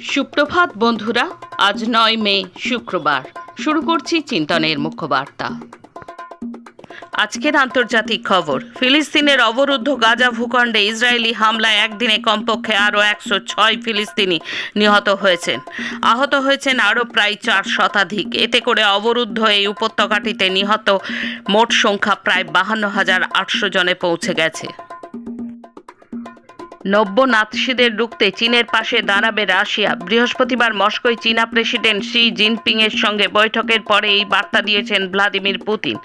সুপ্রভাত বন্ধুরা, আজ নয় মে, শুক্রবার। শুরু করছি চিন্তনের মুখ্য বার্তা আজকের আন্তর্জাতিক খবর, ফিলিস্তিনের অবরুদ্ধ গাজা ভূখণ্ডে ইসরায়েলি হামলায় একদিনে কমপক্ষে আরও একশো ছয় ফিলিস্তিনি নিহত হয়েছেন। আহত হয়েছেন আরও প্রায় চার শতাধিক। এতে করে অবরুদ্ধ এই উপত্যকাটিতে নিহত মোট সংখ্যা প্রায় বাহান্ন হাজার আটশো জনে পৌঁছে গেছে। নব্য নাৎসিদের রুখতে চীনের পাশে দাঁড়াবে রাশিয়া। বৃহস্পতিবার মস্কোয় চীনা প্রেসিডেন্ট শি জিনপিং এর সঙ্গে বৈঠকের পরে এই বার্তা দিয়েছেন ভ্লাদিমির পুতিন।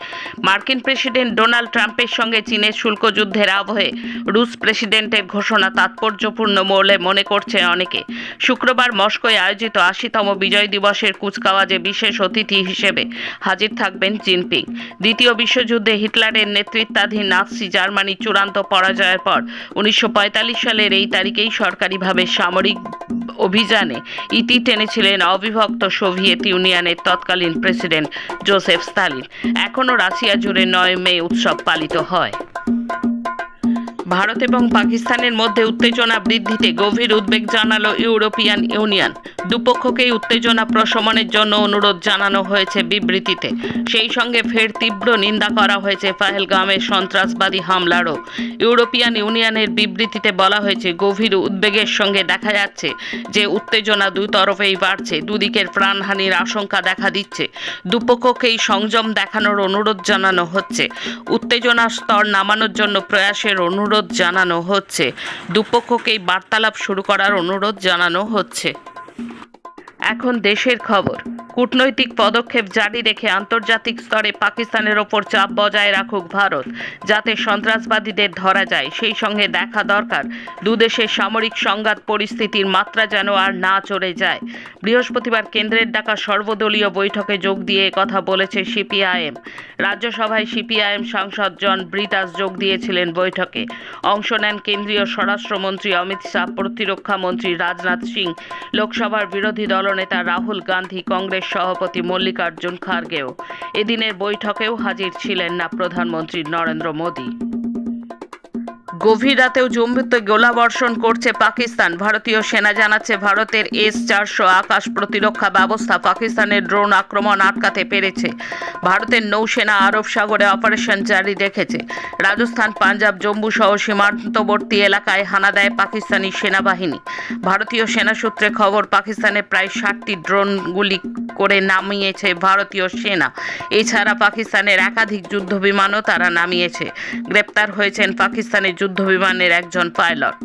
মার্কিন প্রেসিডেন্ট ডোনাল্ড ট্রাম্পের সঙ্গে চীনের শুল্ক যুদ্ধের আবহে রুশ প্রেসিডেন্টের ঘোষণা তাৎপর্যপূর্ণ বলে মনে করছে অনেকে। শুক্রবার মস্কোয় আয়োজিত আশিতম বিজয় দিবসের কুচকাওয়াজে বিশেষ অতিথি হিসেবে হাজির থাকবেন জিনপিং। দ্বিতীয় বিশ্বযুদ্ধে হিটলারের নেতৃত্বাধীন নাৎসি জার্মানি চূড়ান্ত পরাজয়ের পর উনিশশো পঁয়তাল্লিশ সালের এই তারিখেই সরকারিভাবে সামরিক অভিযানে ইতি টেনেছিলেন অবিভক্ত সোভিয়েত ইউনিয়নের তৎকালীন প্রেসিডেন্ট জোসেফ স্তালিন। এখনও রাশিয়া জুড়ে নয় মে উৎসব পালিত হয়। ভারত এবং পাকিস্তানের মধ্যে উত্তেজনা বৃদ্ধিতে গভীর উদ্বেগ জানালো ইউরোপিয়ান ইউনিয়ন। দুপক্ষকেই উত্তেজনা প্রশমনের জন্য অনুরোধ জানানো হয়েছে বিবৃতিতে। সেই সঙ্গে ফের তীব্র নিন্দা করা হয়েছে পাহেলগামের সন্ত্রাসবাদী হামলারও। ইউরোপিয়ান ইউনিয়নের বিবৃতিতে বলা হয়েছে, গভীর উদ্বেগের সঙ্গে দেখা যাচ্ছে যে উত্তেজনা দুই তরফেই বাড়ছে, দুদিকের প্রাণহানির আশঙ্কা দেখা দিচ্ছে। দুপক্ষকেই সংযম দেখানোর অনুরোধ জানানো হচ্ছে। উত্তেজনার স্তর নামানোর জন্য প্রয়াসের অনুরোধ জানানো হচ্ছে। দুপক্ষকেই বার্তালাপ শুরু করার অনুরোধ জানানো হচ্ছে। এখন দেশের খবর। কূটনৈতিক পদক্ষেপ জারি রেখে আন্তর্জাতিক স্তরে পাকিস্তানের ওপর চাপ বজায় রাখুক ভারত, যাতে সন্ত্রাসবাদীদের ধরা যায়। সেই সঙ্গে দেখা দরকার, দুদেশের সামরিক সংঘাত পরিস্থিতির মাত্রা যেন আর না চড়ে যায়। বৃহস্পতিবার কেন্দ্রের ডাকা সর্বদলীয় বৈঠকে যোগ দিয়ে কথা বলেছে সিপিআইএম। রাজ্যসভায় সিপিআইএম সাংসদ জন ব্রিটাস যোগ দিয়েছিলেন বৈঠকে। অংশ নেন কেন্দ্রীয় স্বরাষ্ট্রমন্ত্রী অমিত শাহ, প্রতিরক্ষা মন্ত্রী রাজনাথ সিং, লোকসভার বিরোধী দলনেতা রাহুল গান্ধী, কংগ্রেস সভাপতি মল্লিকার্জুন খার্গেও। এদিনের বৈঠকেও হাজির ছিলেন না প্রধানমন্ত্রী নরেন্দ্র মোদী। গভীর রাতেও জম্মুতে গোলাবর্ষণ করছে পাকিস্তান। ভারতীয় সেনা জানাচ্ছে ভারতের এস চারশো আকাশ প্রতিরক্ষা ব্যবস্থা পাকিস্তানের ড্রোন আক্রমণ আটকাতে পেরেছে। ভারতের নৌসেনা আরব সাগরে অপারেশন জারি রেখেছে। রাজস্থান, পাঞ্জাব জম্মু সহ সীমান্তবর্তী এলাকায় হানা দেয় পাকিস্তানি সেনাবাহিনী। ভারতীয় সেনা সূত্রে খবর পাকিস্তানে প্রায় ষাটটি ড্রোন গুলি করে নামিয়েছে ভারতীয় সেনা। এছাড়া পাকিস্তানের একাধিক যুদ্ধ বিমানও তারা নামিয়েছে। গ্রেপ্তার হয়েছেন পাকিস্তানের যুদ্ধ বিমানের একজন পাইলট।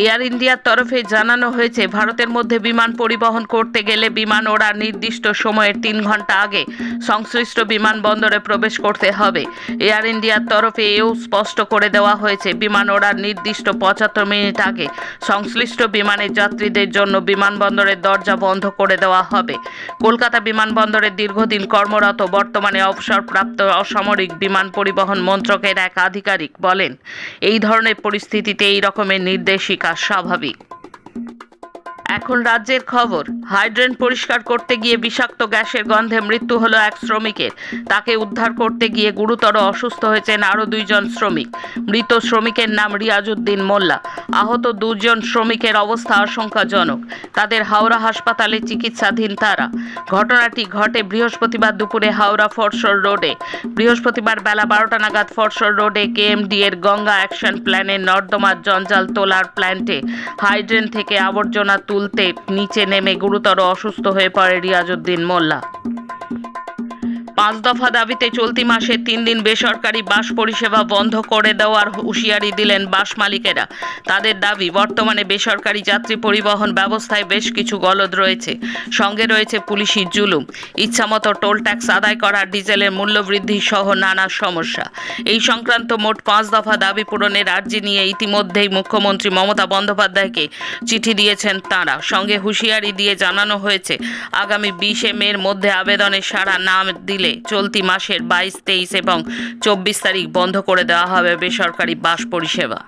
এয়ার ইন্ডিয়ার তরফে জানানো হয়েছে, ভারতের মধ্যে বিমান পরিবহন করতে গেলে বিমান ওড়ার নির্দিষ্ট সময়ের তিন ঘণ্টা আগে সংশ্লিষ্ট বিমানবন্দরে প্রবেশ করতে হবে। এয়ার ইন্ডিয়ার তরফে এও স্পষ্ট করে দেওয়া হয়েছে, বিমান ওড়ার নির্দিষ্ট পঁচাত্তর মিনিট আগে সংশ্লিষ্ট বিমানের যাত্রীদের জন্য বিমানবন্দরের দরজা বন্ধ করে দেওয়া হবে। কলকাতা বিমানবন্দরের দীর্ঘদিন কর্মরত, বর্তমানে অবসরপ্রাপ্ত অসামরিক বিমান পরিবহন মন্ত্রকের এক আধিকারিক বলেন, এই ধরনের পরিস্থিতিতে এই রকমের নির্দেশিকা স্বাভাবিক। এখন রাজ্যের খবর, হাইড্রেন পরিষ্কার করতে গিয়ে বিষাক্ত গ্যাসের গন্ধে মৃত্যু হলো এক শ্রমিকের। তাকে উদ্ধার করতে গিয়ে গুরুতর অসুস্থ হয়েছেন আরও দুইজন শ্রমিক। মৃত শ্রমিকের নাম রিয়াজউদ্দিন মোল্লা। আহত দুজন শ্রমিকের অবস্থা আশঙ্কাজনক। তাদের হাওড়া হাসপাতালে চিকিৎসাধীন তারা। ঘটনাটি ঘটে বৃহস্পতিবার দুপুরে হাওড়া ফরসর রোডে। বৃহস্পতিবার বেলা বারোটা নাগাদ ফরসর রোডে কেএমডি এর গঙ্গা অ্যাকশন প্ল্যানের নর্দমার জঞ্জাল তোলার প্ল্যান্টে হাইড্রেন থেকে আবর্জনা তুলতে নিচে নেমে গুরুতর অসুস্থ হয়ে পড়ে রিয়াজউদ্দিন মোল্লা। পাঁচ দফা দাবিতে চলতি মাসে তিন দিন বেসরকারি বাস পরিষেবা বন্ধ করে দেওয়ার হুঁশিয়ারি দিলেন বাস মালিকেরা। তাদের দাবি, বর্তমানে বেসরকারি যাত্রী পরিবহন ব্যবস্থায় বেশ কিছু গলদ রয়েছে। সঙ্গে রয়েছে পুলিশি জুলুম। ইচ্ছামতো টোল ট্যাক্স আদায় করা, ডিজেলের মূল্যবৃদ্ধি সহ নানা সমস্যা। এই সংক্রান্ত মোট পাঁচ দফা দাবি পূরণের আর্জি নিয়ে ইতিমধ্যেই মুখ্যমন্ত্রী মমতা বন্দ্যোপাধ্যায়কে চিঠি দিয়েছেন তাঁরা। সঙ্গে হুঁশিয়ারি দিয়ে জানানো হয়েছে, আগামী বিশে মের মধ্যে আবেদনের সাড়া না দিলে চলতি মাসের বাইশ তেইশ এবং চব্বিশ তারিখ বন্ধ করে দেওয়া হবে বেসরকারি বাস পরিষেবা।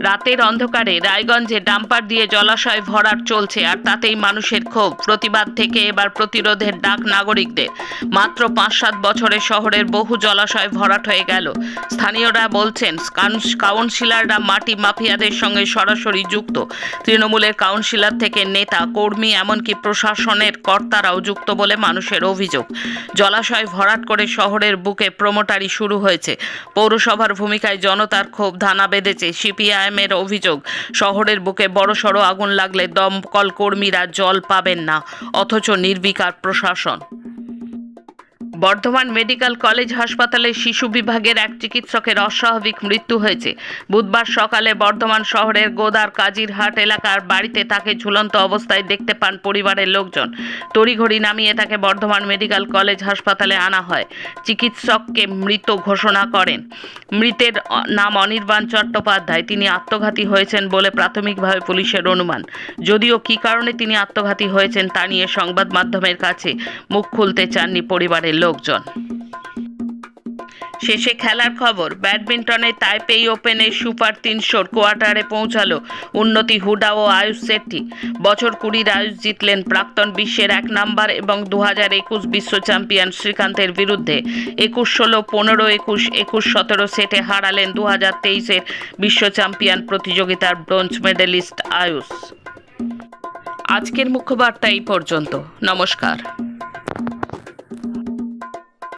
রাতের অন্ধকারে রায়গঞ্জে ডাম্পার দিয়ে জলাশয় ভরাট চলছে আর তাতেই মানুষের ক্ষোভ। প্রতিবাদ থেকে এবার প্রতিরোধের ডাক নাগরিকদের। মাত্র পাঁচ সাত বছরে শহরের বহু জলাশয় ভরাট হয়ে গেল। স্থানীয়রা বলছেন, কাউন্স- কাউন্সিলররা মাটি মাফিয়াদের সঙ্গে সরাসরি যুক্ত। তৃণমূলের কাউন্সিলর থেকে নেতা, কর্মী, এমনকি প্রশাসনের কর্তারাও যুক্ত বলে মানুষের অভিযোগ। জলাশয় ভরাট করে শহরের বুকে প্রমোটারি শুরু হয়েছে। পৌরসভার ভূমিকায় জনতার ক্ষোভ, ধানা বেঁধেছে। সিপিআইএমের অভিযোগ, শহরের বুকে বড়সড় আগুন লাগলে দমকল কর্মীরা জল পাবেন না, অথচ নির্বিকার প্রশাসন। বর্ধমান মেডিকেল কলেজ হাসপাতালে শিশু বিভাগের এক চিকিৎসকের অস্বাভাবিক মৃত্যু হয়েছে। বুধবার সকালে বর্ধমান শহরের গোদার কাজিরহাট এলাকার বাড়িতে তাকে ঝুলন্ত অবস্থায় দেখতে পান পরিবারের লোকজন। তড়িঘড়ি নামিয়ে তাকে বর্ধমান মেডিকেল কলেজ হাসপাতালে আনা হয়। চিকিৎসককে মৃত ঘোষণা করেন। মৃতের নাম অনির্বাণ চট্টোপাধ্যায়। তিনি আত্মঘাতী হয়েছেন বলে প্রাথমিকভাবে পুলিশের অনুমান। যদিও কী কারণে তিনি আত্মঘাতী হয়েছেন তা নিয়ে সংবাদ মাধ্যমের কাছে মুখ খুলতে চাননি পরিবারের লোকজন। শেষে খেলার খবর, ব্যাডমিন্টনে তাইপেই ওপেনে সুপার তিনশোর কোয়ার্টারে পৌঁছালো উন্নতি হুডা ও আয়ুষ শেট্টি বছর কুড়ির আয়ুষ জিতলেন প্রাক্তন বিশ্বের এক নাম্বার এবং দু হাজার একুশ বিশ্ব চ্যাম্পিয়ন শ্রীকান্তের বিরুদ্ধে। একুশ ষোলো, পনেরো একুশ একুশ সতেরো সেটে হারালেন দু হাজার তেইশের বিশ্ব চ্যাম্পিয়ন প্রতিযোগিতার ব্রোঞ্জ মেডেলিস্ট আয়ুষ। আজকের মুখ্য বার্তা এই পর্যন্ত। নমস্কার।